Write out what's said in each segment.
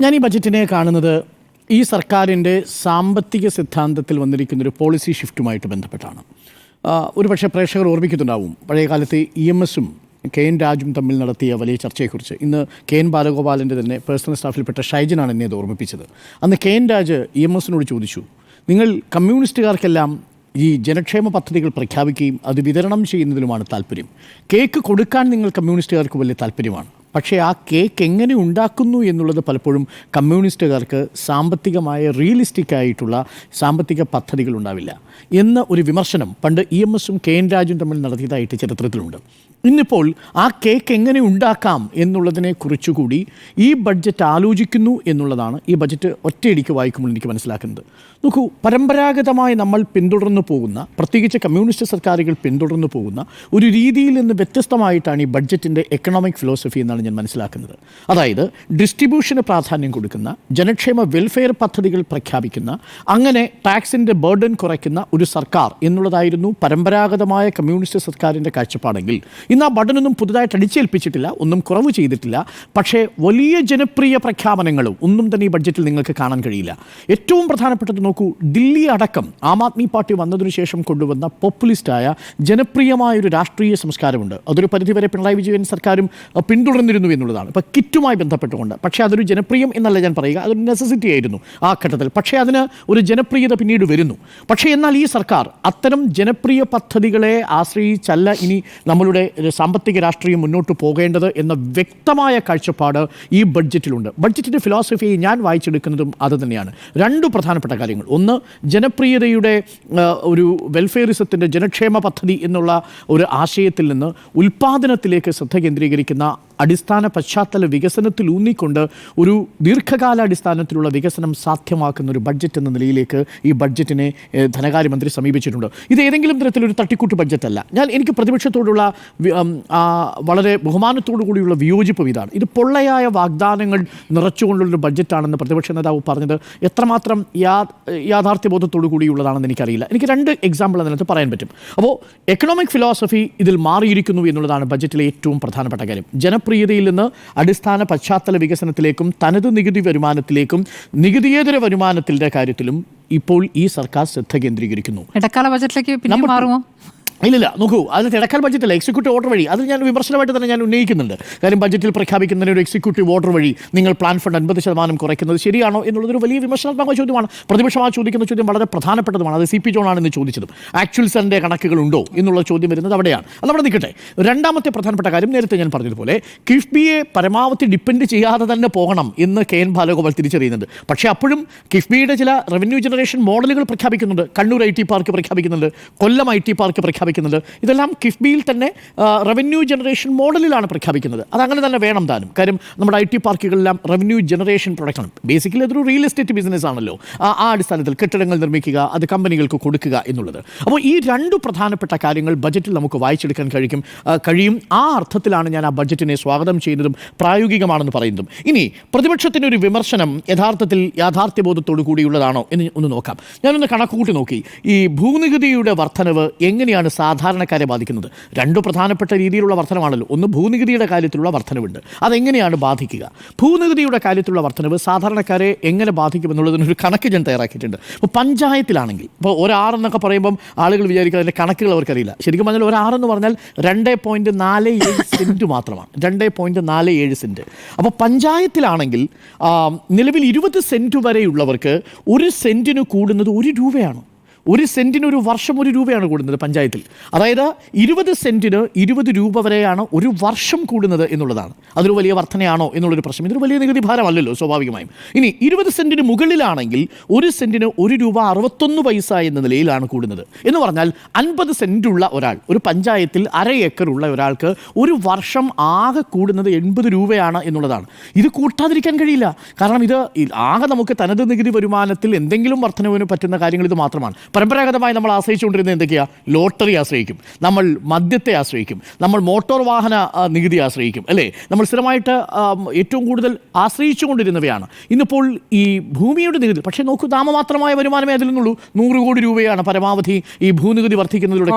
ഞാൻ ഈ ബജറ്റിനെ കാണുന്നത് ഈ സർക്കാരിന്റെ സാമ്പത്തിക സിദ്ധാന്തത്തിൽ വന്നിരിക്കുന്ന ഒരു പോളിസി ഷിഫ്റ്റുമായിട്ട് ബന്ധപ്പെട്ടാണ്. ഒരു ഒരുപക്ഷെ പ്രേക്ഷകർ ഓർമ്മിക്കുന്നുണ്ടാവും. പഴയകാലത്ത് ഇ എം എസും കെ എൻ രാജും തമ്മിൽ നടത്തിയ വലിയ ചർച്ചയെക്കുറിച്ച്. ഇന്ന് കെ എൻ ബാലഗോപാലിന്റെ തന്നെ പേഴ്സണൽ സ്റ്റാഫിൽപ്പെട്ട ഷൈജനാണ് എന്നെ അത് ഓർമ്മിപ്പിച്ചത്. അന്ന് K N Raj E M എസിനോട് ചോദിച്ചു നിങ്ങൾ കമ്മ്യൂണിസ്റ്റുകാർക്കെല്ലാം ഈ ജനക്ഷേമ പദ്ധതികൾ പ്രഖ്യാപിക്കുകയും അത് വിതരണം ചെയ്യുന്നതിലുമാണ് താല്പര്യം. കേക്ക് കൊടുക്കാൻ നിങ്ങൾ കമ്മ്യൂണിസ്റ്റുകാർക്ക് വലിയ താല്പര്യമാണ്. പക്ഷേ ആ കേക്ക് എങ്ങനെ ഉണ്ടാക്കുന്നു എന്നുള്ളത് പലപ്പോഴും കമ്മ്യൂണിസ്റ്റുകാർക്ക് സാമ്പത്തികമായ റിയലിസ്റ്റിക് ആയിട്ടുള്ള സാമ്പത്തിക പദ്ധതികൾ ഉണ്ടാവില്ല. എന്ന ഒരു വിമർശനം പണ്ട് ഇ എം എസും കെ എൻ രാജും തമ്മിൽ നടത്തിയതായിട്ട് ചരിത്രത്തിലുണ്ട്. ഇന്നിപ്പോൾ ആ കേക്ക് എങ്ങനെ ഉണ്ടാക്കാം എന്നുള്ളതിനെ കുറിച്ചുകൂടി ഈ ബഡ്ജറ്റ് ആലോചിക്കുന്നു എന്നുള്ളതാണ് ഈ ബഡ്ജറ്റ് ഒറ്റയടിക്ക് വായിക്കുമ്പോൾ എനിക്ക് മനസ്സിലാക്കുന്നത്. നോക്കൂ പരമ്പരാഗതമായി നമ്മൾ പിന്തുടർന്നു പോകുന്ന പ്രത്യേകിച്ച് കമ്മ്യൂണിസ്റ്റ് സർക്കാരുകൾ പിന്തുടർന്നു പോകുന്ന ഒരു രീതിയിൽ നിന്ന് വ്യത്യസ്തമായിട്ടാണ് ഈ ബഡ്ജറ്റിന്റെ എക്കണോമിക് ഫിലോസഫി എന്നാണ് ഞാൻ മനസ്സിലാക്കുന്നത്. അതായത് ഡിസ്ട്രിബ്യൂഷന് പ്രാധാന്യം കൊടുക്കുന്ന ജനക്ഷേമ വെൽഫെയർ പദ്ധതികൾ പ്രഖ്യാപിക്കുന്ന അങ്ങനെ ടാക്സിന്റെ ബേർഡൻ കുറയ്ക്കുന്ന ഒരു സർക്കാർ എന്നുള്ളതായിരുന്നു പരമ്പരാഗതമായ കമ്മ്യൂണിസ്റ്റ് സർക്കാരിന്റെ കാഴ്ചപ്പാടെങ്കിൽ. ഇന്ന് ആ ബട്ടനൊന്നും പുതുതായിട്ട് അടിച്ചേൽപ്പിച്ചിട്ടില്ല ഒന്നും കുറവ് ചെയ്തിട്ടില്ല. പക്ഷേ വലിയ ജനപ്രിയ പ്രഖ്യാപനങ്ങളും ഒന്നും തന്നെ ഈ ബഡ്ജറ്റിൽ നിങ്ങൾക്ക് കാണാൻ കഴിയില്ല. ഏറ്റവും പ്രധാനപ്പെട്ടത് നോക്കൂ ദില്ലി അടക്കം ആം ആദ്മി പാർട്ടി വന്നതിനു ശേഷം കൊണ്ടുവന്ന പോപ്പുലിസ്റ്റായ ജനപ്രിയമായ ഒരു രാഷ്ട്രീയ സംസ്കാരമുണ്ട്. അതൊരു പരിധിവരെ പിണറായി വിജയൻ സർക്കാരും പിന്തുടർന്നിരുന്നു എന്നുള്ളതാണ്. ഇപ്പോൾ കിറ്റുമായി ബന്ധപ്പെട്ടുകൊണ്ട്. പക്ഷേ അതൊരു ജനപ്രിയം എന്നല്ല ഞാൻ പറയുക അതൊരു നെസസിറ്റി ആയിരുന്നു ആ ഘട്ടത്തിൽ. പക്ഷേ അതിന് ഒരു ജനപ്രിയത പിന്നീട് വരുന്നു. പക്ഷേ എന്നാൽ ഈ സർക്കാർ അത്തരം ജനപ്രിയ പദ്ധതികളെ ആശ്രയിച്ചല്ല ഇനി നമ്മളുടെ സാമ്പത്തിക രാഷ്ട്രീയം മുന്നോട്ട് പോകേണ്ടത് എന്ന വ്യക്തമായ കാഴ്ചപ്പാട് ഈ ബഡ്ജറ്റിലുണ്ട്. ബഡ്ജറ്റിന്റെ ഫിലോസഫി ഞാൻ വായിച്ചെടുക്കുന്നതും അത് തന്നെയാണ്. രണ്ട് പ്രധാനപ്പെട്ട കാര്യങ്ങൾ. ഒന്ന് ജനപ്രിയതയുടെ ഒരു വെൽഫെയറിസത്തിന്റെ ജനക്ഷേമ പദ്ധതി എന്നുള്ള ഒരു ആശയത്തിൽ നിന്ന് ഉൽപ്പാദനത്തിലേക്ക് ശ്രദ്ധ കേന്ദ്രീകരിക്കുന്ന അടിസ്ഥാന പശ്ചാത്തല വികസനത്തിൽ ഊന്നിക്കൊണ്ട് ഒരു ദീർഘകാലാടിസ്ഥാനത്തിലുള്ള വികസനം സാധ്യമാക്കുന്ന ഒരു ബഡ്ജറ്റ് എന്ന നിലയിലേക്ക് ഈ ബഡ്ജറ്റിനെ ധനകാര്യമന്ത്രി സമീപിച്ചിട്ടുണ്ട്. ഇത് ഏതെങ്കിലും തരത്തിലൊരു തട്ടിക്കൂട്ട് അല്ല ഞാൻ എനിക്ക് പ്രതിപക്ഷത്തോടുള്ള വളരെ ബഹുമാനത്തോടു കൂടിയുള്ള വിയോജിപ്പും ഇതാണ്. ഇത് പൊള്ളയായ വാഗ്ദാനങ്ങൾ നിറച്ചുകൊണ്ടുള്ളൊരു ബഡ്ജറ്റാണെന്ന് പ്രതിപക്ഷ നേതാവ് പറഞ്ഞത് എത്രമാത്രം യാ യാഥാർത്ഥ്യബോധത്തോടു കൂടിയുള്ളതാണെന്ന് എനിക്കറിയില്ല. എനിക്ക് രണ്ട് എക്സാമ്പിൾ അതിനകത്ത് പറയാൻ പറ്റും. അപ്പോൾ എക്കണോമിക് ഫിലോസഫി ഇതിൽ മാറിയിരിക്കുന്നു എന്നുള്ളതാണ് ബഡ്ജറ്റിലെ ഏറ്റവും പ്രധാനപ്പെട്ട കാര്യം. ജനപ്രിയതയിൽ നിന്ന് അടിസ്ഥാന പശ്ചാത്തല വികസനത്തിലേക്കും തനത് നികുതി വരുമാനത്തിലേക്കും നികുതിയേതര വരുമാനത്തിന്റെ കാര്യത്തിലും ഇപ്പോൾ ഈ സർക്കാർ ശ്രദ്ധ കേന്ദ്രീകരിക്കുന്നു. ഇടക്കാല ബജറ്റിലേക്ക് പിന്നെ മാറുമോ? ഇല്ലില്ല നോക്കൂ അത് തിടക്കാൻ ബഡ്ജറ്റല്ല എക്സിക്യൂട്ടീവ് ഓർഡർ വഴി. അത് ഞാൻ വിമർശനമായിട്ട് തന്നെ ഞാൻ ഉന്നയിക്കുന്നുണ്ട്. കാര്യം ബഡ്ജറ്റിൽ പ്രഖ്യാപിക്കുന്നതിന് ഒരു എക്സിക്യൂട്ടീവ് ഓർഡർ വഴി നിങ്ങൾ പ്ലാൻ ഫണ്ട് അൻപത് ശതമാനം കുറയ്ക്കുന്നത് ശരിയാണോ എന്നുള്ളതൊരു വലിയ വിമർശനാത്മക ചോദ്യമാണ്. പ്രതിപക്ഷം ആ ചോദിക്കുന്ന ചോദ്യം വളരെ പ്രധാനപ്പെട്ടതുമാണ്. അത് സി പി ജോണാണ് ഇന്ന് ചോദിച്ചത്. ആക്ച്വൽ സെന്റെ കണക്കുകളുണ്ടോ എന്നുള്ള ചോദ്യം വരുന്നത് അവിടെയാണ്. അത് അവിടെ നിൽക്കട്ടെ. രണ്ടാമത്തെ പ്രധാനപ്പെട്ട കാര്യം നേരത്തെ ഞാൻ പറഞ്ഞതുപോലെ കിഫ്ബിയെ പരമാവധി ഡിപ്പെൻഡ് ചെയ്യാതെ തന്നെ പോകണം എന്ന് കെ എൻ ബാലഗോപാൽ തിരിച്ചറിയുന്നുണ്ട്. പക്ഷേ അപ്പോഴും കിഫ്ബിയുടെ ചില റവന്യൂ ജനറേഷൻ മോഡലുകൾ പ്രഖ്യാപിക്കുന്നുണ്ട്. കണ്ണൂർ ഐ ടി പാർക്ക് പ്രഖ്യാപിക്കുന്നുണ്ട്. കൊല്ലം ഐ ടി പാർക്ക് പ്രഖ്യാപിക്കുന്നുണ്ട്. ഇതെല്ലാം കിഫ്ബിയിൽ തന്നെ റവന്യൂ ജനറേഷൻ മോഡലിലാണ് പ്രഖ്യാപിക്കുന്നത്. അത് അങ്ങനെ തന്നെ വേണം താനും. കാര്യം നമ്മുടെ ഐ ടി പാർക്കുകളെല്ലാം റവന്യൂ ജനറേഷൻ പ്രൊഡക്റ്റാണ് ബേസിക്കലി അതൊരു റിയൽ എസ്റ്റേറ്റ് ബിസിനസ് ആണല്ലോ. ആ അടിസ്ഥാനത്തിൽ കെട്ടിടങ്ങൾ നിർമ്മിക്കുക അത് കമ്പനികൾക്ക് കൊടുക്കുക എന്നുള്ളത്. അപ്പോൾ ഈ രണ്ട് പ്രധാനപ്പെട്ട കാര്യങ്ങൾ ബജറ്റിൽ നമുക്ക് വായിച്ചെടുക്കാൻ കഴിക്കും. കഴിയും. ആ അർത്ഥത്തിലാണ് ഞാൻ ആ ബജറ്റിനെ സ്വാഗതം ചെയ്യുന്നതും പ്രായോഗികമാണെന്ന് പറയുന്നതും. ഇനി പ്രതിപക്ഷത്തിന്റെ ഒരു വിമർശനം യഥാർത്ഥത്തിൽ യാഥാർത്ഥ്യബോധത്തോടു കൂടിയുള്ളതാണോ എന്ന് ഒന്ന് നോക്കാം. ഞാനൊന്ന് കണക്കുകൂട്ടി നോക്കി. ഈ ഭൂനികുതിയുടെ വർധനവ് എങ്ങനെയാണ് സാധാരണക്കാരെ ബാധിക്കുന്നത്. രണ്ട് പ്രധാനപ്പെട്ട രീതിയിലുള്ള വർധനമാണല്ലോ ഒന്ന് ഭൂനികുതിയുടെ കാര്യത്തിലുള്ള വർധനവുണ്ട്. അതെങ്ങനെയാണ് ബാധിക്കുക? ഭൂനികുതിയുടെ കാര്യത്തിലുള്ള വർധനവ് സാധാരണക്കാരെ എങ്ങനെ ബാധിക്കുമെന്നുള്ളതിനൊരു കണക്ക് ഞാൻ തയ്യാറാക്കിയിട്ടുണ്ട്. ഇപ്പോൾ പഞ്ചായത്തിലാണെങ്കിൽ ഇപ്പോൾ ഒരാറെന്നൊക്കെ പറയുമ്പം ആളുകൾ വിചാരിക്കുക അതിന്റെ കണക്കുകൾ അവർക്കറിയില്ല. ശരിക്കും പറഞ്ഞാൽ ഒരാറെന്ന് പറഞ്ഞാൽ രണ്ട് പോയിന്റ് നാല് ഏഴ് സെന്റ് മാത്രമാണ്. രണ്ട് പോയിന്റ് നാല് ഏഴ് സെന്റ് അപ്പോൾ പഞ്ചായത്തിലാണെങ്കിൽ നിലവിൽ ഇരുപത് സെന്റ് വരെയുള്ളവർക്ക് ഒരു സെന്റിന് കൂടുന്നത് ഒരു രൂപയാണ്. ഒരു സെന്റിന് ഒരു വർഷം ഒരു രൂപയാണ് കൂടുന്നത് പഞ്ചായത്തിൽ. അതായത് ഇരുപത് സെന്റിന് ഇരുപത് രൂപ വരെയാണ് ഒരു വർഷം കൂടുന്നത് എന്നുള്ളതാണ്. അതൊരു വലിയ വർധനയാണോ എന്നുള്ളൊരു പ്രശ്നം. ഇതൊരു വലിയ നികുതി ഭാരമല്ലല്ലോ സ്വാഭാവികമായും. ഇനി ഇരുപത് സെന്റിന് മുകളിലാണെങ്കിൽ ഒരു സെന്റിന് ഒരു രൂപ അറുപത്തൊന്ന് പൈസ എന്ന നിലയിലാണ് കൂടുന്നത്. എന്ന് പറഞ്ഞാൽ അൻപത് സെന്റുള്ള ഒരാൾ ഒരു പഞ്ചായത്തിൽ അര ഏക്കർ ഉള്ള ഒരാൾക്ക് ഒരു വർഷം ആകെ കൂടുന്നത് എൺപത് രൂപയാണ് എന്നുള്ളതാണ്. ഇത് കൂട്ടാതിരിക്കാൻ കഴിയില്ല. കാരണം ഇത് ആകെ നമുക്ക് തനത് നികുതി വരുമാനത്തിൽ എന്തെങ്കിലും വർധനവിന് പറ്റുന്ന കാര്യങ്ങൾ ഇത് മാത്രമാണ്. പരമ്പരാഗതമായി നമ്മൾ ആശ്രയിച്ചുകൊണ്ടിരുന്നത് എന്തൊക്കെയാണ് ലോട്ടറി ആശ്രയിക്കും. നമ്മൾ മദ്യത്തെ ആശ്രയിക്കും. നമ്മൾ മോട്ടോർ വാഹന നികുതി ആശ്രയിക്കും. അല്ലേ? നമ്മൾ സ്ഥിരമായിട്ട് ഏറ്റവും കൂടുതൽ ആശ്രയിച്ചുകൊണ്ടിരുന്നവയാണ്. ഇന്നിപ്പോൾ ഈ ഭൂമിയുടെ നികുതി പക്ഷേ നോക്കൂ നാമമാത്രമായ വരുമാനമേ അതിൽ നിന്നുള്ളൂ. നൂറ് കോടി രൂപയാണ് പരമാവധി ഈ ഭൂനികുതി വർദ്ധിക്കുന്നതിലൂടെ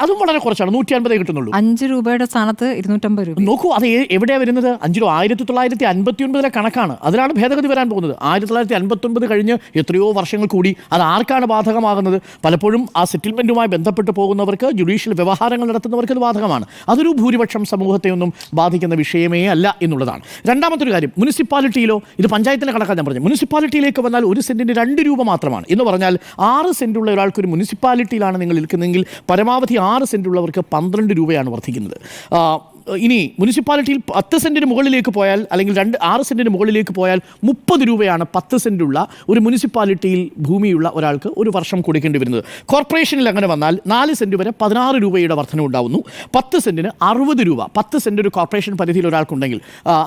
അതും വളരെ കുറച്ചാണ്. നൂറ്റി അൻപതേ കിട്ടുന്നുള്ളൂ. അഞ്ച് രൂപയുടെ സ്ഥാനത്ത് ഇരുന്നൂറ്റമ്പത് രൂപ. നോക്കൂ അത് ഏ- എവിടെയാ വരുന്നത്? അഞ്ചു രൂപ ആയിരത്തി തൊള്ളായിരത്തി അൻപത്തി ഒൻപതിലെ കണക്കാണ്. അതിലാണ് ഭേദഗതി വരാൻ പോകുന്നത്. ആയിരത്തി തൊള്ളായിരത്തി അൻപത്തി ഒൻപത് കഴിഞ്ഞ് എത്രയോ വർഷങ്ങൾ കൂടി. അത് ആർക്കാണ് ബാധകമാകുന്നത്. പലപ്പോഴും ആ സെറ്റിൽമെന്റുമായി ബന്ധപ്പെട്ട് പോകുന്നവർക്ക് ജുഡീഷ്യൽ വ്യവഹാരങ്ങൾ നടത്തുന്നവർക്ക് അത് ബാധകമാണ്. അതൊരു ഭൂരിപക്ഷം സമൂഹത്തെ ഒന്നും ബാധിക്കുന്ന വിഷയമേ അല്ല എന്നുള്ളതാണ്. രണ്ടാമത്തൊരു കാര്യം മുനിസിപ്പാലിറ്റിയിലോ ഇത് പഞ്ചായത്തിന്റെ കണക്കാണ് ഞാൻ പറഞ്ഞു മുനിസിപ്പാലിറ്റിയിലേക്ക് വന്നാൽ ഒരു സെന്റിന് രണ്ട് രൂപ മാത്രമാണ്. എന്ന് പറഞ്ഞാൽ ആറ് സെന്റുള്ള ഒരാൾക്ക് ഒരു മുനിസിപ്പാലിറ്റിയിലാണ് നിങ്ങൾ നിൽക്കുന്നതെങ്കിൽ പരമാവധി ആറ് സെന്റുള്ളവർക്ക് പന്ത്രണ്ട് രൂപയാണ് വർദ്ധിക്കുന്നത്. ഇനി മുനിസിപ്പാലിറ്റിയിൽ പത്ത് സെന്റിന് മുകളിലേക്ക് പോയാൽ അല്ലെങ്കിൽ രണ്ട് ആറ് സെന്റിന് മുകളിലേക്ക് പോയാൽ മുപ്പത് രൂപയാണ് പത്ത് സെന്റുള്ള ഒരു മുനിസിപ്പാലിറ്റിയിൽ ഭൂമിയുള്ള ഒരാൾക്ക് ഒരു വർഷം കൊടുക്കേണ്ടി വരുന്നത്. കോർപ്പറേഷനിൽ അങ്ങനെ വന്നാൽ നാല് സെന്റ് വരെ പതിനാറ് രൂപയുടെ വർധന ഉണ്ടാവുന്നു. പത്ത് സെന്റിന് അറുപത് രൂപ പത്ത് സെന്റ് ഒരു കോർപ്പറേഷൻ പരിധിയിൽ ഒരാൾക്കുണ്ടെങ്കിൽ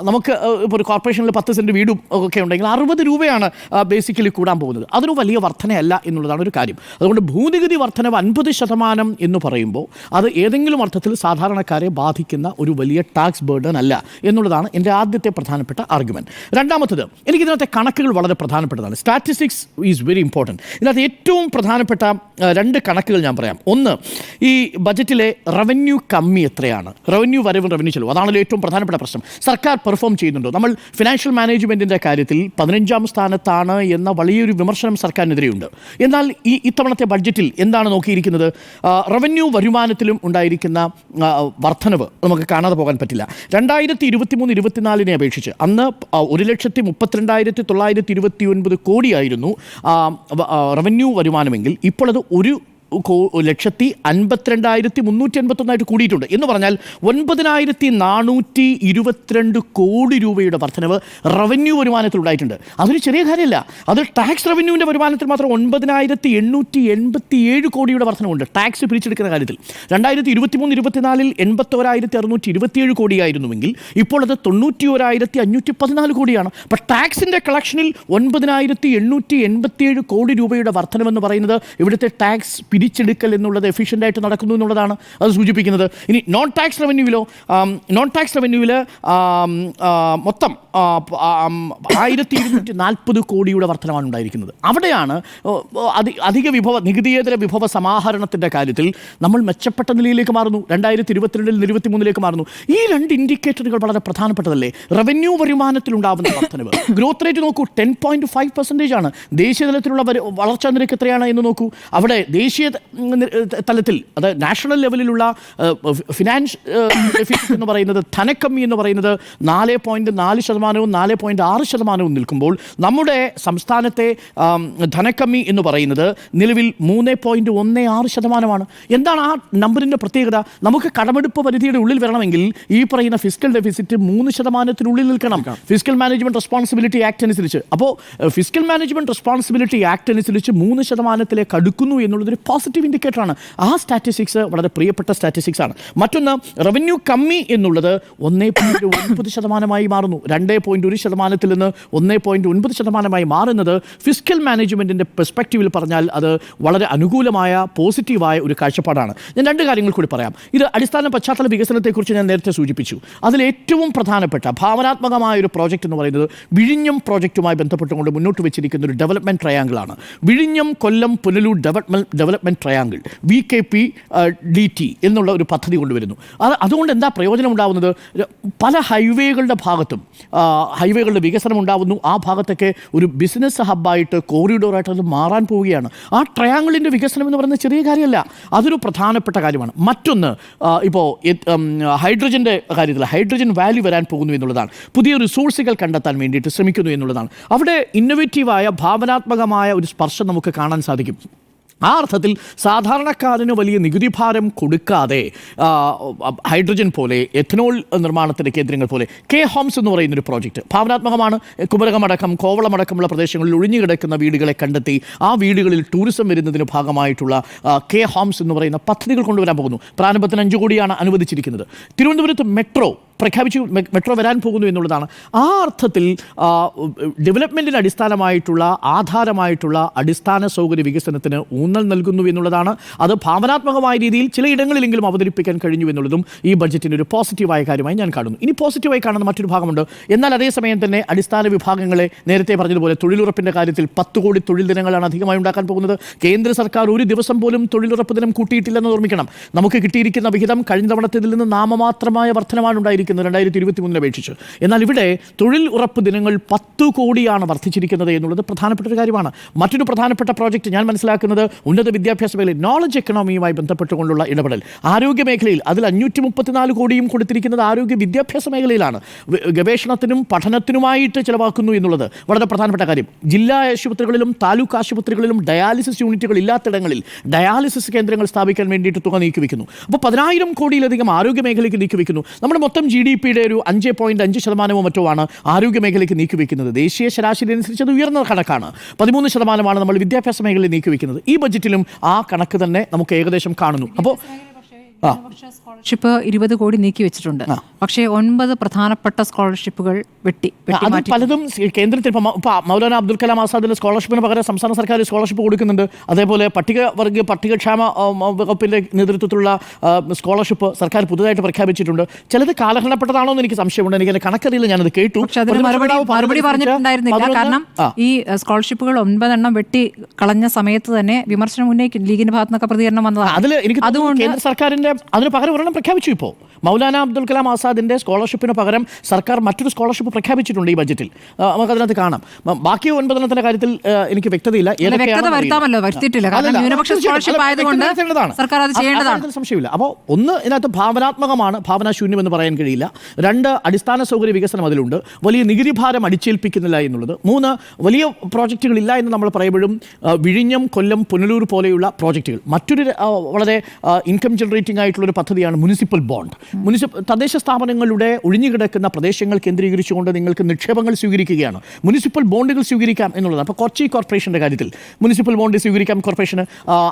നമുക്ക് ഇപ്പോൾ ഒരു കോർപ്പറേഷനിൽ പത്ത് സെന്റ് വീടും ഒക്കെ ഉണ്ടെങ്കിൽ അറുപത് രൂപയാണ് ബേസിക്കലി കൂടാൻ പോകുന്നത്. അതൊരു വലിയ വർധനയല്ല എന്നുള്ളതാണ് ഒരു കാര്യം. അതുകൊണ്ട് ഭൂനികുതി വർധനവ് അൻപത് ശതമാനം എന്ന് പറയുമ്പോൾ അത് ഏതെങ്കിലും അർത്ഥത്തിൽ സാധാരണക്കാരെ ബാധിക്കുന്ന ഒരു വലിയ ടാക്സ് ബേർഡൻ അല്ല എന്നുള്ളതാണ് എന്റെ ആദ്യത്തെ പ്രധാനപ്പെട്ട ആർഗ്യുമെന്റ് രണ്ടാമത്തത് എനിക്ക് ഇതിനകത്തെ കണക്കുകൾ വളരെ പ്രധാനപ്പെട്ടതാണ്. സ്റ്റാറ്റിസ്റ്റിക്സ് ഈസ് വെരി ഇമ്പോർട്ടന്റ് ഇതിനകത്ത് ഏറ്റവും പ്രധാനപ്പെട്ട രണ്ട് കണക്കുകൾ ഞാൻ പറയാം. ഒന്ന് ഈ ബജറ്റിലെ റവന്യൂ കമ്മി എത്രയാണ്? റവന്യൂ വരവും റവന്യൂ ചെലവ്. അതാണല്ലോ ഏറ്റവും പ്രധാനപ്പെട്ട പ്രശ്നം. സർക്കാർ പെർഫോം ചെയ്യുന്നുണ്ടോ? നമ്മൾ ഫിനാൻഷ്യൽ മാനേജ്മെന്റിന്റെ കാര്യത്തിൽ പതിനഞ്ചാം സ്ഥാനത്താണ് എന്ന വലിയൊരു വിമർശനം സർക്കാരിനെതിരെയുണ്ട്. എന്നാൽ ഈ ഇത്തവണത്തെ ബഡ്ജറ്റിൽ എന്താണ് നോക്കിയിരിക്കുന്നത്? റവന്യൂ വരുമാനത്തിലും ഉണ്ടായിരിക്കുന്ന വർധനവ് നമുക്ക് കാണാതെ പോകാൻ പറ്റില്ല. രണ്ടായിരത്തി ഇരുപത്തി മൂന്ന് ഇരുപത്തിനാലിനെ അപേക്ഷിച്ച് അന്ന് ഒരു ലക്ഷത്തി മുപ്പത്തിരണ്ടായിരത്തി തൊള്ളായിരത്തി ഇരുപത്തി ഒൻപത് കോടിയായിരുന്നു റവന്യൂ വരുമാനമെങ്കിൽ ഇപ്പോൾ അത് ഒരു ലക്ഷത്തി അൻപത്തിരണ്ടായിരത്തി മുന്നൂറ്റി അൻപത്തൊന്നായിട്ട് കൂടിയിട്ടുണ്ട്. എന്ന് പറഞ്ഞാൽ ഒൻപതിനായിരത്തി നാനൂറ്റി ഇരുപത്തിരണ്ട് കോടി രൂപയുടെ വർധനവ് റവന്യൂ വരുമാനത്തിൽ ഉണ്ടായിട്ടുണ്ട്. അതൊരു ചെറിയ കാര്യമല്ല. അത് ടാക്സ് റവന്യൂവിന്റെ വരുമാനത്തിൽ മാത്രം ഒൻപതിനായിരത്തി എണ്ണൂറ്റി എൺപത്തി ഏഴ് കോടിയുടെ വർധനവുണ്ട്. ടാക്സ് പിരിച്ചെടുക്കുന്ന കാര്യത്തിൽ. രണ്ടായിരത്തി ഇരുപത്തി മൂന്ന് ഇരുപത്തിനാലിൽ എൺപത്തോരായിരത്തി അറുന്നൂറ്റി ഇരുപത്തിയേഴ് കോടിയായിരുന്നുവെങ്കിൽ ഇപ്പോൾ അത് തൊണ്ണൂറ്റി ഓരായിരത്തി അഞ്ഞൂറ്റി പതിനാല് കോടിയാണ്. അപ്പോൾ ടാക്സിന്റെ കളക്ഷനിൽ ഒൻപതിനായിരത്തി എണ്ണൂറ്റി എൺപത്തിയേഴ് കോടി രൂപയുടെ വർധനമെന്ന് പറയുന്നത് ഇവിടുത്തെ ടാക്സ് പിരിച്ചെടുക്കൽ എന്നുള്ളത് എഫിഷ്യന്റ് ആയിട്ട് നടക്കുന്നു എന്നുള്ളതാണ് അത് സൂചിപ്പിക്കുന്നത്. ഇനി നോൺ ടാക്സ് റവന്യൂവിലോ നോൺ ടാക്സ് റവന്യൂവിൽ മൊത്തം ആയിരത്തി ഇരുന്നൂറ്റി നാൽപ്പത് കോടിയുടെ വർധനമാണ് ഉണ്ടായിരിക്കുന്നത്. അവിടെയാണ് അധിക വിഭവ നികുതിയേതര വിഭവ സമാഹരണത്തിന്റെ കാര്യത്തിൽ നമ്മൾ മെച്ചപ്പെട്ട നിലയിലേക്ക് മാറുന്നു. രണ്ടായിരത്തി ഇരുപത്തിരണ്ടിൽ ഇരുപത്തി മൂന്നിലേക്ക് മാറുന്നു. ഈ രണ്ട് ഇൻഡിക്കേറ്ററുകൾ വളരെ പ്രധാനപ്പെട്ടതല്ലേ? റവന്യൂ വരുമാനത്തിലുണ്ടാവുന്ന വർധനവ്. ഗ്രോത്ത് റേറ്റ് നോക്കൂ ടെൻ പോയിന്റ് ഫൈവ് പെർസെന്റേജ് ആണ്. ദേശീയ തലത്തിലുള്ള വര- വളർച്ചാ നിരക്ക് എത്രയാണ് എന്ന് നോക്കൂ. അവിടെ ദേശീയ തലത്തിൽ അതായത് നാഷണൽ ലെവലിലുള്ള ഫിനാൻസ് ഡെഫിസിറ്റ് എന്ന് പറയുന്നത് ധനക്കമ്മി എന്ന് പറയുന്നത് നാല് പോയിന്റ് നാല് ശതമാനവും നാല് പോയിന്റ് ആറ് ശതമാനവും നിൽക്കുമ്പോൾ നമ്മുടെ സംസ്ഥാനത്തെ ധനക്കമ്മി എന്ന് പറയുന്നത് നിലവിൽ മൂന്ന് പോയിന്റ് ഒന്ന് ആറ് ശതമാനമാണ്. എന്താണ് ആ നമ്പറിന്റെ പ്രത്യേകത? നമുക്ക് കടമെടുപ്പ് പരിധിയുടെ ഉള്ളിൽ വരണമെങ്കിൽ ഈ പറയുന്ന ഫിസിക്കൽ ഡെഫിസിറ്റ് മൂന്ന് ശതമാനത്തിനുള്ളിൽ നിൽക്കണം. ഫിസിക്കൽ മാനേജ്മെന്റ് റെസ്പോൺസിബിലിറ്റി ആക്ട് അനുസരിച്ച്. അപ്പോൾ ഫിസിക്കൽ മാനേജ്മെന്റ് റെസ്പോൺസിബിലിറ്റി ആക്ട് അനുസരിച്ച് മൂന്ന് ശതമാനത്തിലേക്ക് അടുക്കുന്നു എന്നുള്ളതൊരു പോസിറ്റീവ് ഇൻഡിക്കേറ്ററാണ് ആ സ്റ്റാറ്റിസ്റ്റിക്സ് വളരെ പ്രിയപ്പെട്ട സ്റ്റാറ്റിസ്റ്റിക്സ് ആണ്. മറ്റൊന്ന് റവന്യൂ കമ്മി എന്നുള്ളത് ഒന്നേ പോയിന്റ് ഒൻപത് ശതമാനമായി മാറുന്നു. രണ്ടേ പോയിന്റ് ഒരു ശതമാനത്തിൽ നിന്ന് ഒന്നേ പോയിന്റ് ഒൻപത് ശതമാനമായി മാറുന്നത് ഫിസിക്കൽ മാനേജ്മെന്റിന്റെ പെർസ്പെക്റ്റീവിൽ പറഞ്ഞാൽ അത് വളരെ അനുകൂലമായ പോസിറ്റീവായ ഒരു കാഴ്ചപ്പാടാണ്. ഞാൻ രണ്ട് കാര്യങ്ങൾ കൂടി പറയാം. ഇത് അടിസ്ഥാന പശ്ചാത്തല വികസനത്തെക്കുറിച്ച് ഞാൻ നേരത്തെ സൂചിപ്പിച്ചു. അതിൽ ഏറ്റവും പ്രധാനപ്പെട്ട ഭാവനാത്മകമായ ഒരു പ്രോജക്റ്റ് എന്ന് പറയുന്നത് വിഴിഞ്ഞം പ്രോജക്റ്റുമായി ബന്ധപ്പെട്ടുകൊണ്ട് മുന്നോട്ട് വെച്ചിരിക്കുന്ന ഒരു ഡെവലപ്മെന്റ് ട്രയാങ്കിളാണ് വിഴിഞ്ഞം Kollam Punalur development development triangle V K P D T എന്നുള്ള ഒരു പദ്ധതി കൊണ്ടുവരുന്നു. അത് അതുകൊണ്ട് എന്താ പ്രയോജനം ഉണ്ടാകുന്നത് പല ഹൈവേകളുടെ ഭാഗത്തും ഹൈവേകളുടെ വികസനം ഉണ്ടാകുന്നു ആ ഭാഗത്തൊക്കെ ഒരു ബിസിനസ് ഹബ്ബായിട്ട് കോറിഡോറായിട്ട് അത് മാറാൻ പോവുകയാണ്. ആ ട്രയാങ്കിളിന്റെ വികസനം എന്ന് പറയുന്നത് ചെറിയ കാര്യമല്ല. അതൊരു പ്രധാനപ്പെട്ട കാര്യമാണ്. മറ്റൊന്ന് ഇപ്പോൾ ഹൈഡ്രജന്റെ കാര്യത്തിൽ ഹൈഡ്രജൻ വാല്യൂ വരാൻ പോകുന്നു എന്നുള്ളതാണ്. പുതിയ റിസോഴ്സുകൾ കണ്ടെത്താൻ വേണ്ടിയിട്ട് ശ്രമിക്കുന്നു എന്നുള്ളതാണ്. അവിടെ ഇന്നൊവേറ്റീവായ ഭാവനാത്മകമായ ഒരു സ്പർശം നമുക്ക് കാണാൻ സാധിക്കും. ആ അർത്ഥത്തിൽ സാധാരണക്കാരന് വലിയ നികുതി ഭാരം കൊടുക്കാതെ ഹൈഡ്രജൻ പോലെ എഥനോൾ നിർമ്മാണത്തിന്റെ കേന്ദ്രങ്ങൾ പോലെ കെ ഹോംസ് എന്ന് പറയുന്ന ഒരു പ്രോജക്റ്റ് ഭാവനാത്മകമാണ്. കുമരകമടക്കം കോവളമടക്കമുള്ള പ്രദേശങ്ങളിൽ ഒഴിഞ്ഞുകിടക്കുന്ന വീടുകളെ കണ്ടെത്തി ആ വീടുകളിൽ ടൂറിസം വരുന്നതിന് ഭാഗമായിട്ടുള്ള കെ ഹോംസ് എന്ന് പറയുന്ന പദ്ധതികൾ കൊണ്ടുവരാൻ പോകുന്നു. പ്രാരംഭത്തിന് അഞ്ച് കോടിയാണ് അനുവദിച്ചിരിക്കുന്നത്. തിരുവനന്തപുരത്ത് മെട്രോ പ്രഖ്യാപിച്ചു മെട്രോ വരാൻ പോകുന്നു എന്നുള്ളതാണ്. ആ അർത്ഥത്തിൽ ഡെവലപ്മെന്റിന് അടിസ്ഥാനമായിട്ടുള്ള ആധാരമായിട്ടുള്ള അടിസ്ഥാന സൗകര്യ വികസനത്തിന് ഊന്നൽ നൽകുന്നു എന്നുള്ളതാണ്. അത് ഭാവനാത്മകമായ രീതിയിൽ ചിലയിടങ്ങളിലെങ്കിലും അവതരിപ്പിക്കാൻ കഴിഞ്ഞു എന്നുള്ളതും ഈ ബഡ്ജറ്റിന്റെ ഒരു പോസിറ്റീവായ കാര്യമായി ഞാൻ കാണുന്നു. ഇനി പോസിറ്റീവായി കാണുന്ന മറ്റൊരു ഭാഗമുണ്ട്. എന്നാൽ അതേസമയം തന്നെ അടിസ്ഥാന വിഭാഗങ്ങളെ നേരത്തെ പറഞ്ഞതുപോലെ തൊഴിലുറപ്പിന്റെ കാര്യത്തിൽ പത്ത് കോടി തൊഴിൽ ദിനങ്ങളാണ് അധികമായി ഉണ്ടാക്കാൻ പോകുന്നത്. കേന്ദ്ര സർക്കാർ ഒരു ദിവസം പോലും തൊഴിലുറപ്പ് ദിനം കൂട്ടിയിട്ടില്ലെന്ന് ഓർമ്മിക്കണം. നമുക്ക് കിട്ടിയിരിക്കുന്ന വിഹിതം കഴിഞ്ഞ തവണത്തിൽ നിന്ന് നാമമാത്രമായ വർധനമാണ് ഉണ്ടായിരിക്കുന്നത്. രണ്ടായിരത്തി ഇരുപത്തി മൂന്നിൽ അപേക്ഷിച്ച്. എന്നാൽ ഇവിടെ തൊഴിൽ ഉറപ്പ് ദിനങ്ങൾ പത്ത് കോടിയാണ് വർദ്ധിച്ചിരിക്കുന്നത് എന്നുള്ളത് പ്രധാനപ്പെട്ട ഒരു കാര്യമാണ്. മറ്റൊരു പ്രധാനപ്പെട്ട പ്രോജക്റ്റ് ഞാൻ മനസ്സിലാക്കുന്നത് ഉന്നത വിദ്യാഭ്യാസ മേഖലയിൽ നോളജ് എക്കണോമിയുമായി ബന്ധപ്പെട്ടുകൊണ്ടുള്ള ഇടപെടൽ. ആരോഗ്യ മേഖലയിൽ അതിൽ അഞ്ഞൂറ്റി മുപ്പത്തിനാല് കോടിയും കൊടുത്തിരിക്കുന്നത് ആരോഗ്യ വിദ്യാഭ്യാസ മേഖലയിലാണ്. ഗവേഷണത്തിനും പഠനത്തിനുമായിട്ട് ചിലവാക്കുന്നു എന്നുള്ളത് വളരെ പ്രധാനപ്പെട്ട കാര്യം. ജില്ലാ ആശുപത്രികളിലും താലൂക്ക് ആശുപത്രികളിലും ഡയാലിസിസ് യൂണിറ്റുകൾ ഇല്ലാത്തിടങ്ങളിൽ ഡയാലിസിസ് കേന്ദ്രങ്ങൾ സ്ഥാപിക്കാൻ വേണ്ടിയിട്ട് തുക നീക്കിവെക്കുന്നു. അപ്പോൾ പതിനായിരം കോടിയിലധികം ആരോഗ്യ മേഖലയ്ക്ക് നീക്കിവെക്കുന്നു. നമ്മുടെ മൊത്തം ജി ഡി പിയുടെ ഒരു അഞ്ച് പോയിന്റ് അഞ്ച് ശതമാനമോ മറ്റോ ആണ് ആരോഗ്യ മേഖലയ്ക്ക് നീക്കിവെക്കുന്നത്. ദേശീയ ശരാശരി അനുസരിച്ച് അത് ഉയർന്ന കണക്കാണ്. പതിമൂന്ന് ശതമാനമാണ് നമ്മൾ വിദ്യാഭ്യാസ മേഖലയിൽ നീക്കിവെക്കുന്നത്. ഈ ബജറ്റിലും ആ കണക്ക് തന്നെ നമുക്ക് ഏകദേശം കാണുന്നു. അപ്പോൾ സ്കോളർഷിപ്പ് ഇരുപത് കോടി നീക്കി വെച്ചിട്ടുണ്ട്. പക്ഷേ ഒൻപത് പ്രധാനപ്പെട്ട സ്കോളർഷിപ്പുകൾ വെട്ടി അത് പലതും കേന്ദ്രത്തിൽ മൗലാന അബ്ദുൽ കലാം ആസാദിന്റെ സ്കോളർഷിപ്പിന് പകരം സംസ്ഥാന സർക്കാർ സ്കോളർഷിപ്പ് കൊടുക്കുന്നുണ്ട്. അതേപോലെ പട്ടികവർഗ പട്ടികക്ഷേമ വകുപ്പിന്റെ നേതൃത്വത്തിലുള്ള സ്കോളർഷിപ്പ് സർക്കാർ പുതുതായിട്ട് പ്രഖ്യാപിച്ചിട്ടുണ്ട്. ചിലത് കാലഹരണപ്പെട്ടതാണോ എന്ന് എനിക്ക് സംശയമുണ്ട്. എനിക്ക് അതിന്റെ കണക്കറിയില്ല ഞാനത് കേട്ടു. മറുപടി പറഞ്ഞിട്ടുണ്ടായിരുന്നില്ല കാരണം ഈ സ്കോളർഷിപ്പുകൾ ഒൻപതെണ്ണം വെട്ടി കളഞ്ഞ സമയത്ത് തന്നെ വിമർശനം ഉന്നയിക്കും. ലീഗിന്റെ ഭാഗത്തുനിന്നൊക്കെ പ്രതികരണം വന്നതാണ്. അതിൽ എനിക്ക് അതുകൊണ്ട് കേന്ദ്ര സർക്കാരിന്റെ അതിന് പകരം ഒരെണ്ണം പ്രഖ്യാപിച്ചു ഇപ്പോൾ. മൗലാന അബ്ദുൽ കലാം ആസാദിന്റെ സ്കോളർഷിപ്പിന് പകരം സർക്കാർ മറ്റൊരു സ്കോളർഷിപ്പ് പ്രഖ്യാപിച്ചിട്ടുണ്ട് ഈ ബജറ്റിൽ നമുക്ക് നമുക്കതിനകത്ത് കാണാം. ബാക്കി ഒൻപതെണ്ണത്തിന്റെ കാര്യത്തിൽ എനിക്ക് വ്യക്തതയില്ല. സംശയമില്ല. അപ്പോൾ ഒന്ന് ഇതിനകത്ത് ഭാവനാത്മകമാണ് ഭാവനാശൂന്യം എന്ന് പറയാൻ കഴിയില്ല. രണ്ട് അടിസ്ഥാന സൗകര്യ വികസനം അതിലുണ്ട്. വലിയ നികുതി ഭാരം അടിച്ചേൽപ്പിക്കുന്നില്ല എന്നുള്ളത്. മൂന്ന് വലിയ പ്രോജക്റ്റുകൾ ഇല്ല എന്ന് നമ്മൾ പറയുമ്പോഴും വിഴിഞ്ഞം കൊല്ലം പുനലൂർ പോലെയുള്ള പ്രോജക്റ്റുകൾ. മറ്റൊരു വളരെ ഇൻകം ജനറേറ്റിംഗ് ആയിട്ടുള്ള ഒരു പദ്ധതിയാണ് മുനിസിപ്പൽ ബോണ്ട്. മുനിസിപ്പൽ തദ്ദേശ സ്ഥാപനങ്ങളുടെ ഒഴിഞ്ഞുകിടക്കുന്ന പ്രദേശങ്ങൾ കേന്ദ്രീകരിച്ചുകൊണ്ട് നിങ്ങൾക്ക് നിക്ഷേപങ്ങൾ സ്വീകരിക്കുകയാണ്. മുനിസിപ്പൽ ബോണ്ടുകൾ സ്വീകരിക്കാം എന്നുള്ളത് അപ്പോൾ കൊച്ചി കോർപ്പറേഷന്റെ കാര്യത്തിൽ മുനിസിപ്പൽ ബോണ്ട് സ്വീകരിക്കാം കോർപ്പറേഷന്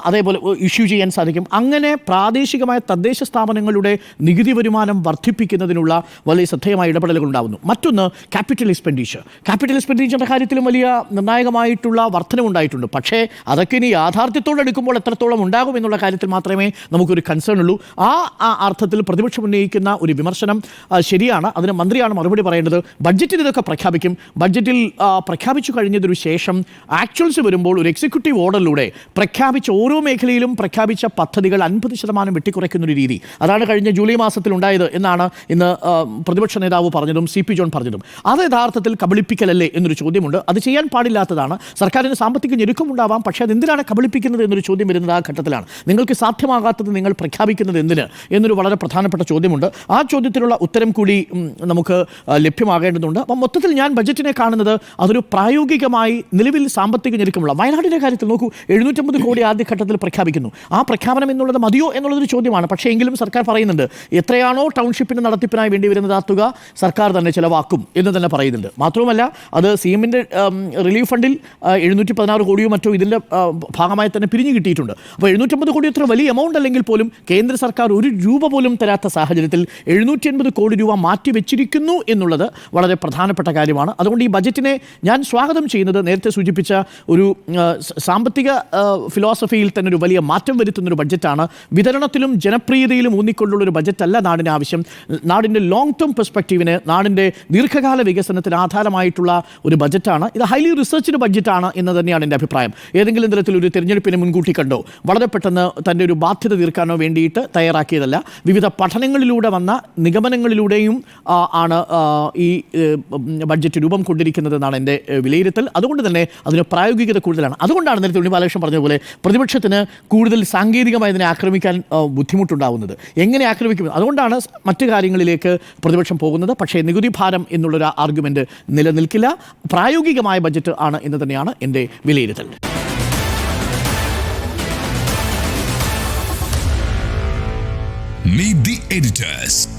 അതേപോലെ ഇഷ്യൂ ചെയ്യാൻ സാധിക്കും. അങ്ങനെ പ്രാദേശികമായ തദ്ദേശ സ്ഥാപനങ്ങളുടെ നികുതി വരുമാനം വർദ്ധിപ്പിക്കുന്നതിനുള്ള വലിയ ശ്രദ്ധേയമായ ഇടപെടലുകൾ ഉണ്ടാകുന്നു മറ്റൊന്ന് ക്യാപിറ്റൽ എക്സ്പെൻഡിച്ചർ. ക്യാപിറ്റൽ എക്സ്പെൻഡിച്ചറിന്റെ കാര്യത്തിലും വലിയ നിർണായകമായിട്ടുള്ള വർധനവുണ്ടായിട്ടുണ്ട് പക്ഷേ അതൊക്കെ ഇനി യാഥാർത്ഥ്യത്തോടെ എടുക്കുമ്പോൾ എത്രത്തോളം ഉണ്ടാകും എന്നുള്ള കാര്യത്തിൽ മാത്രമേ നമുക്കൊരു കൺസേൺ ഉള്ളൂ. ആ അർത്ഥത്തിൽ പ്രതിപക്ഷം ഉന്നയിക്കുന്ന ഒരു വിമർശനം ശരിയാണ്. അതിന് മന്ത്രിയാണ് മറുപടി പറയേണ്ടത്. ബഡ്ജറ്റിൽ ഇതൊക്കെ പ്രഖ്യാപിക്കും. ബഡ്ജറ്റിൽ പ്രഖ്യാപിച്ചു കഴിഞ്ഞതിനു ശേഷം ആക്ച്വൽസ് വരുമ്പോൾ ഒരു എക്സിക്യൂട്ടീവ് ഓർഡറിലൂടെ പ്രഖ്യാപിച്ച ഓരോ മേഖലയിലും പ്രഖ്യാപിച്ച പദ്ധതികൾ അൻപത് ശതമാനം വെട്ടിക്കുറയ്ക്കുന്ന ഒരു രീതി. അതാണ് കഴിഞ്ഞ ജൂലൈ മാസത്തിൽ ഉണ്ടായത് എന്നാണ് ഇന്ന് പ്രതിപക്ഷ നേതാവ് പറഞ്ഞതും സി പി ജോൺ പറഞ്ഞതും. അത് യഥാർത്ഥത്തിൽ കബളിപ്പിക്കലല്ലേ എന്നൊരു ചോദ്യമുണ്ട്. അത് ചെയ്യാൻ പാടില്ലാത്തതാണ്. സർക്കാരിന് സാമ്പത്തിക ഞെരുക്കമുണ്ടാവാം. പക്ഷേ അത് എന്തിനാണ് കബളിപ്പിക്കുന്നത് എന്നൊരു ചോദ്യം വരുന്നത് ആ ഘട്ടത്തിലാണ്. നിങ്ങൾക്ക് സാധ്യമാകാത്തത് നിങ്ങൾ പ്രഖ്യാപിക്കുന്നത് എന്തിന് എന്നൊരു വളരെ പ്രധാനപ്പെട്ട ചോദ്യമുണ്ട്. ആ ചോദ്യത്തിനുള്ള ഉത്തരം കൂടി നമുക്ക് ലഭ്യമാകേണ്ടതുണ്ട്. അപ്പം മൊത്തത്തിൽ ഞാൻ ബജറ്റിനെ കാണുന്നത് അതൊരു പ്രായോഗികമായി നിലവിൽ സാമ്പത്തിക ഞെരുക്കമുള്ള വയനാടിന്റെ കാര്യത്തിൽ നോക്കൂ എഴുന്നൂറ്റമ്പത് കോടി ആദ്യഘട്ടത്തിൽ പ്രഖ്യാപിക്കുന്നു. ആ പ്രഖ്യാപനം എന്നുള്ളത് മതിയോ എന്നുള്ളൊരു ചോദ്യമാണ്. പക്ഷേ എങ്കിലും സർക്കാർ പറയുന്നുണ്ട് എത്രയാണോ ടൗൺഷിപ്പിന്റെ നടത്തിപ്പിനായി വേണ്ടി വരുന്നത് ആ തുക സർക്കാർ തന്നെ ചിലവാക്കും എന്ന് തന്നെ പറയുന്നുണ്ട്. മാത്രവുമല്ല അത് സി എമ്മിന്റെ റിലീഫ് ഫണ്ടിൽ എഴുന്നൂറ്റി പതിനാറ് കോടിയോ മറ്റോ ഇതിന്റെ ഭാഗമായി തന്നെ പിരിഞ്ഞു കിട്ടിയിട്ടുണ്ട്. അപ്പോൾ എഴുന്നൂറ്റമ്പത് കോടി അത്ര വലിയ എമൗണ്ട് അല്ലെങ്കിൽ പോലും കേന്ദ്ര സർക്കാർ ഒരു രൂപ പോലും തരാത്ത സാഹചര്യത്തിൽ എഴുന്നൂറ്റി അൻപത് കോടി രൂപ മാറ്റിവെച്ചിരിക്കുന്നു എന്നുള്ളത് വളരെ പ്രധാനപ്പെട്ട കാര്യമാണ്. അതുകൊണ്ട് ഈ ബജറ്റിനെ ഞാൻ സ്വാഗതം ചെയ്യുന്നത് നേരത്തെ സൂചിപ്പിച്ച ഒരു സാമ്പത്തിക ഫിലോസഫിയിൽ തന്നെ ഒരു വലിയ മാറ്റം വരുത്തുന്ന ഒരു ബഡ്ജറ്റാണ് വിതരണത്തിലും ജനപ്രിയതയിലും ഊന്നിക്കൊണ്ടുള്ള ഒരു ബഡ്ജറ്റല്ല നാടിന് ആവശ്യം. നാടിന്റെ ലോങ് ടേം പെർസ്പെക്റ്റീവിന് നാടിന്റെ ദീർഘകാല വികസനത്തിന് ആധാരമായിട്ടുള്ള ഒരു ബജറ്റാണ്. ഇത് ഹൈലി റിസർച്ച്ഡ് ബഡ്ജറ്റാണ് എന്ന് തന്നെയാണ് എന്റെ അഭിപ്രായം. ഏതെങ്കിലും തരത്തിൽ ഒരു തിരഞ്ഞെടുപ്പിനെ മുൻകൂട്ടി കണ്ടോ? വളരെ പെട്ടെന്ന് തന്റെ ഒരു ബാധ്യത തീർക്കാനോ വേണ്ടിയിട്ട് തയ്യാറാക്കിയതല്ല. വിവിധ പഠനങ്ങളിലൂടെ വന്ന നിഗമനങ്ങളിലൂടെയും ആണ് ഈ ബഡ്ജറ്റ് രൂപം കൊണ്ടിരിക്കുന്നത് എന്നാണ് എന്റെ വിലയിരുത്തൽ. അതുകൊണ്ട് തന്നെ അതിന് പ്രായോഗികത കൂടുതലാണ്. അതുകൊണ്ടാണ് നേരത്തെ ഉണ്ണി ബാലകൃഷ്ണൻ പറഞ്ഞതുപോലെ പ്രതിപക്ഷത്തിന് കൂടുതൽ സാങ്കേതികമായി ഇതിനെ ആക്രമിക്കാൻ ബുദ്ധിമുട്ടുണ്ടാവുന്നത്. എങ്ങനെ ആക്രമിക്കും അതുകൊണ്ടാണ് മറ്റ് മറ്റു കാര്യങ്ങളിലേക്ക് പ്രതിപക്ഷം പോകുന്നത്. പക്ഷേ നികുതി ഭാരം എന്നുള്ളൊരു ആർഗ്യുമെന്റ് നിലനിൽക്കില്ല. പ്രായോഗികമായ ബജറ്റ് ആണ് എന്ന് തന്നെയാണ് എന്റെ വിലയിരുത്തൽ. Editors.